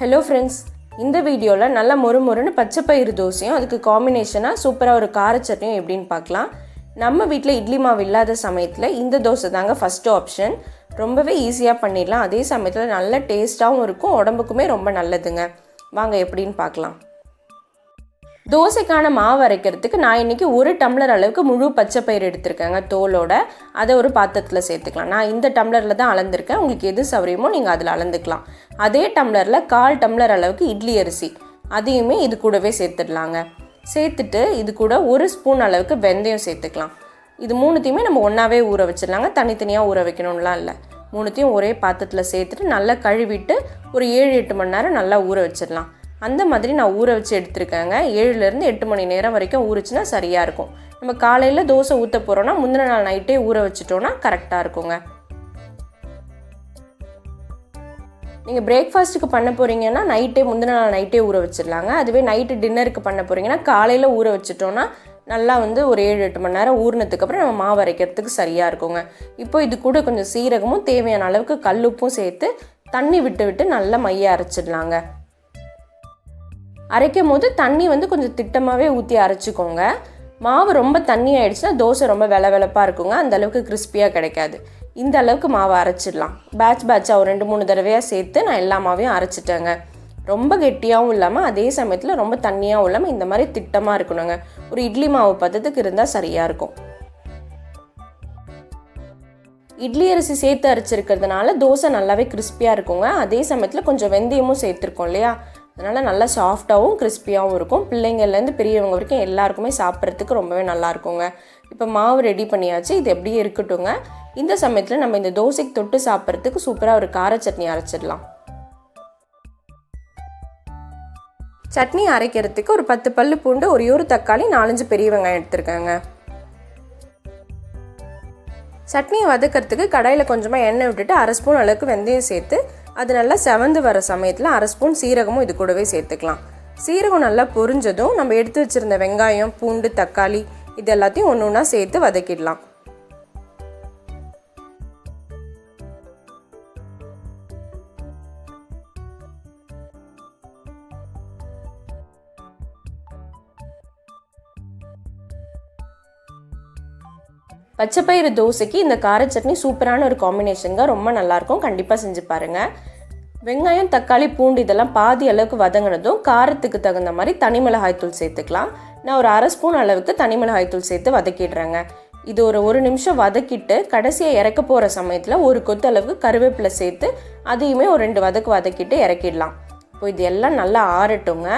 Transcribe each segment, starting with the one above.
Hello friends இந்த வீடியோவில் நல்ல மொறு மொறுன்னு பச்சை பயிறு தோசையும் அதுக்கு காம்பினேஷனாக சூப்பராக ஒரு கார சட்னியும் எப்படின்னு பார்க்கலாம். நம்ம வீட்டில் இட்லி மாவு இல்லாத சமயத்தில் இந்த தோசை தாங்க ஃபஸ்ட்டு ஆப்ஷன் ரொம்பவே ஈஸியாக பண்ணிடலாம். அதே சமயத்தில் நல்ல டேஸ்ட்டாகவும் இருக்கும் உடம்புக்குமே ரொம்ப நல்லதுங்க. வாங்க எப்படின்னு பார்க்கலாம். தோசைக்கான மாவு அரைக்கிறதுக்கு நான் இன்றைக்கி ஒரு டம்ளர் அளவுக்கு முழு பச்சை பயிறு எடுத்திருக்கேங்க தோலோட. அதை ஒரு பாத்திரத்தில் சேர்த்துக்கலாம். நான் இந்த டம்ளரில் தான் அளந்திருக்கேன். உங்களுக்கு எது சௌரியமோ நீங்கள் அதில் அளந்துக்கலாம். அதே டம்ளரில் கால் டம்ளர் அளவுக்கு இட்லி அரிசி. அதையுமே இது கூடவே சேர்த்துடலாங்க. சேர்த்துட்டு இது கூட ஒரு ஸ்பூன் அளவுக்கு வெந்தயம் சேர்த்துக்கலாம். இது மூணுத்தையுமே நம்ம ஒன்றாவே ஊற வச்சிடலாங்க. தனித்தனியாக ஊற வைக்கணும்லாம் இல்லை. மூணுத்தையும் ஒரே பாத்திரத்தில் சேர்த்துட்டு நல்லா கழுவிட்டு ஒரு ஏழு எட்டு மணி நேரம் நல்லா ஊற வச்சிடலாம். அந்த மாதிரி நான் ஊற வச்சு எடுத்துருக்கேங்க. ஏழுலேருந்து எட்டு மணி நேரம் வரைக்கும் ஊறிச்சுன்னா சரியாக இருக்கும். நம்ம காலையில் தோசை ஊற்ற போகிறோன்னா முந்தின நாள் நைட்டே ஊற வச்சுட்டோன்னா கரெக்டாக இருக்குங்க. நீங்கள் பிரேக்ஃபாஸ்ட்டுக்கு பண்ண போகிறீங்கன்னா நைட்டே முந்தின நாள் நைட்டே ஊற வச்சிடலாங்க. அதுவே நைட்டு டின்னருக்கு பண்ண போகிறீங்கன்னா காலையில் ஊற வச்சுட்டோன்னா நல்லா வந்து ஒரு ஏழு எட்டு மணி நேரம் ஊறினதுக்கப்புறம் நம்ம மாவு அரைக்கிறதுக்கு சரியாக இருக்குங்க. இப்போ இது கூட கொஞ்சம் சீரகமும் தேவையான அளவுக்கு கல்லுப்பும் சேர்த்து தண்ணி விட்டு விட்டு நல்லா மைய அரைச்சிடலாங்க. அரைக்கும் போது தண்ணி வந்து கொஞ்சம் திட்டமாகவே ஊற்றி அரைச்சிக்கோங்க. மாவு ரொம்ப தண்ணி ஆயிடுச்சுன்னா தோசை ரொம்ப வெலை வெளப்பாக இருக்குங்க. அந்த அளவுக்கு கிறிஸ்பியாக கிடைக்காது. இந்த அளவுக்கு மாவை அரைச்சிடலாம். பேட்ச் பேட்சாக ஒரு ரெண்டு மூணு தடவையாக சேர்த்து நான் எல்லா மாவையும் அரைச்சிட்டேங்க. ரொம்ப கெட்டியாகவும் இல்லாமல் அதே சமயத்தில் ரொம்ப தண்ணியாகவும் இல்லாமல் இந்த மாதிரி திட்டமாக இருக்கணுங்க. ஒரு இட்லி மாவு பதத்துக்கு இருந்தால் சரியாக இருக்கும். இட்லி அரிசி சேர்த்து அரைச்சிருக்கிறதுனால தோசை நல்லாவே கிறிஸ்பியாக இருக்குங்க. அதே சமயத்தில் கொஞ்சம் வெந்தயமும் சேர்த்துருக்கோம் இல்லையா? அதனால் நல்லா சாஃப்டாகவும் கிறிஸ்பியாகவும் இருக்கும். பிள்ளைங்கள்லேருந்து பெரியவங்க வரைக்கும் எல்லாருக்குமே சாப்பிட்றதுக்கு ரொம்பவே நல்லா இருக்குங்க. இப்போ மாவு ரெடி பண்ணியாச்சு. இது எப்படியே இருக்கட்டுங்க இந்த சமயத்தில் நம்ம இந்த தோசைக்கு தொட்டு சாப்பிட்றதுக்கு சூப்பராக ஒரு கார சட்னி அரைச்சிடலாம். சட்னி அரைக்கிறதுக்கு ஒரு பத்து பல்லு பூண்டு ஒரு ஒரு தக்காளி நாலஞ்சு பெரிய வெங்காயம் எடுத்துருக்கேங்க. சட்னியை வதக்கிறதுக்கு கடாயில் கொஞ்சமாக எண்ணெய் விட்டுட்டு அரை ஸ்பூன் அளவுக்கு வெந்தயம் சேர்த்து அது நல்லா செவந்து வர சமயத்தில் அரை ஸ்பூன் சீரகமும் இது கூடவே சேர்த்துக்கலாம். சீரகம் நல்லா பொரிஞ்சதும் நம்ம எடுத்து வச்சுருந்த வெங்காயம் பூண்டு தக்காளி இது எல்லாத்தையும் ஒன்று ஒன்றா சேர்த்து வதக்கிடலாம். பச்சைப்பயிறு தோசைக்கு இந்த கார சட்னி சூப்பரான ஒரு காம்பினேஷனுங்க ரொம்ப நல்லாயிருக்கும். கண்டிப்பாக செஞ்சு பாருங்கள் வெங்காயம் தக்காளி பூண்டு இதெல்லாம் பாதி அளவுக்கு வதங்கினதும் காரத்துக்கு தகுந்த மாதிரி தனி மிளகாய்த்தூள் சேர்த்துக்கலாம். நான் ஒரு அரை ஸ்பூன் அளவுக்கு தனி மிளகாய்த்தூள் சேர்த்து வதக்கிடுறேங்க. இது ஒரு ஒரு நிமிஷம் வதக்கிட்டு கடைசியாக இறக்க போகிற சமயத்தில் ஒரு கொத்து அளவுக்கு கருவேப்பிலை சேர்த்து அதையுமே ஒரு ரெண்டு வதக்கு வதக்கிட்டு இறக்கிடலாம். இப்போ இது எல்லாம் நல்லா ஆறட்டுங்க.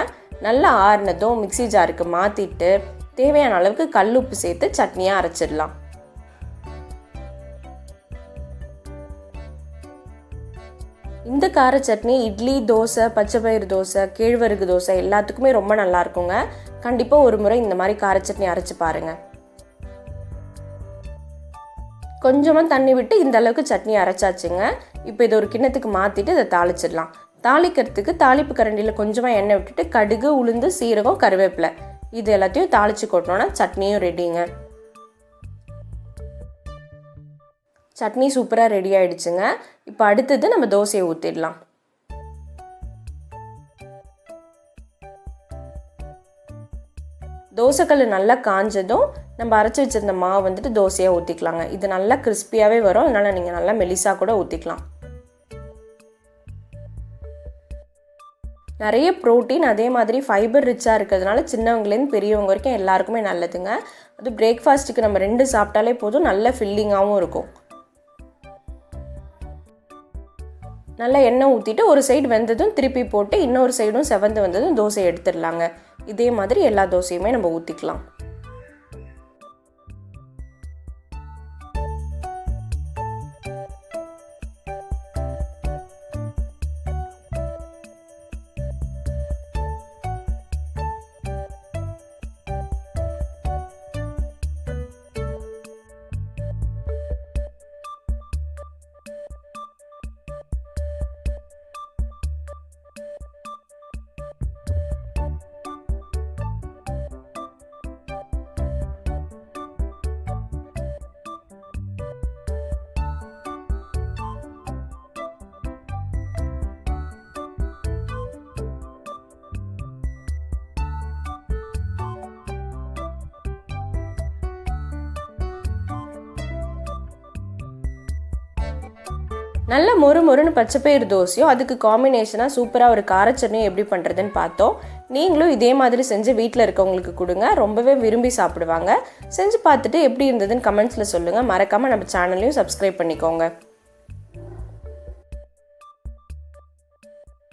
நல்லா ஆறினதும் மிக்சி ஜாருக்கு மாற்றிட்டு தேவையான அளவுக்கு கல் உப்பு சேர்த்து சட்னியாக அரைச்சிடலாம். இந்த கார சட்னி இட்லி தோசை பச்சை பயிறு தோசை கேழ்வரகு தோசை எல்லாத்துக்குமே ரொம்ப நல்லா இருக்குங்க. கண்டிப்பாக ஒரு முறை இந்த மாதிரி கார சட்னி அரைச்சி பாருங்கள் கொஞ்சமாக தண்ணி விட்டு இந்த அளவுக்கு சட்னி அரைச்சாச்சுங்க. இப்போ இதை ஒரு கிண்ணத்துக்கு மாற்றிட்டு இதை தாளிச்சிடலாம். தாளிக்கிறதுக்கு தாளிப்பு கரண்டியில் கொஞ்சமாக எண்ணெய் விட்டுட்டு கடுகு உளுந்து சீரகம் கருவேப்பிலை. இது எல்லாத்தையும் தாளித்து கொட்டோன்னா சட்னியும் ரெடிங்க சட்னி சூப்பராக ரெடி ஆயிடுச்சுங்க. இப்போ அடுத்தது நம்ம தோசையை ஊற்றிடலாம் தோசைக்கல் நல்லா காஞ்சதும் நம்ம அரைச்சி வச்சிருந்த மாவு வந்துட்டு தோசையாக ஊற்றிக்கலாங்க இது நல்லா கிறிஸ்பியாகவே வரும். அதனால் நீங்கள் நல்லா மெலிசாக கூட ஊற்றிக்கலாம் நிறைய ப்ரோட்டீன் அதே மாதிரி ஃபைபர் ரிச்சாக இருக்கிறதுனால சின்னவங்கலேருந்து பெரியவங்க வரைக்கும் எல்லாருக்குமே நல்லதுங்க. அது பிரேக்ஃபாஸ்ட்டுக்கு நம்ம ரெண்டு சாப்பிட்டாலே போதும். நல்ல ஃபில்லிங்காகவும் இருக்கும். நல்லா எண்ணெய் ஊற்றிட்டு ஒரு சைடு வெந்ததும் திருப்பி போட்டு இன்னொரு சைடும் செவந்து வந்ததும் தோசை எடுத்துடலாங்க. இதே மாதிரி எல்லா தோசையுமே நம்ம ஊற்றிக்கலாம் நல்ல மொறு மொறுன்னு பச்சைப்பயிறு தோசையும் அதுக்கு காம்பினேஷனாக சூப்பராக ஒரு காரச்சட்னியும் எப்படி பண்ணுறதுன்னு பார்த்தோம். நீங்களும் இதே மாதிரி செஞ்சு வீட்டில் இருக்கவங்களுக்கு கொடுங்க. ரொம்பவே விரும்பி சாப்பிடுவாங்க. செஞ்சு பார்த்துட்டு எப்படி இருந்ததுன்னு கமெண்ட்ஸில் சொல்லுங்கள் மறக்காமல் நம்ம சேனலையும் சப்ஸ்கிரைப் பண்ணிக்கோங்க.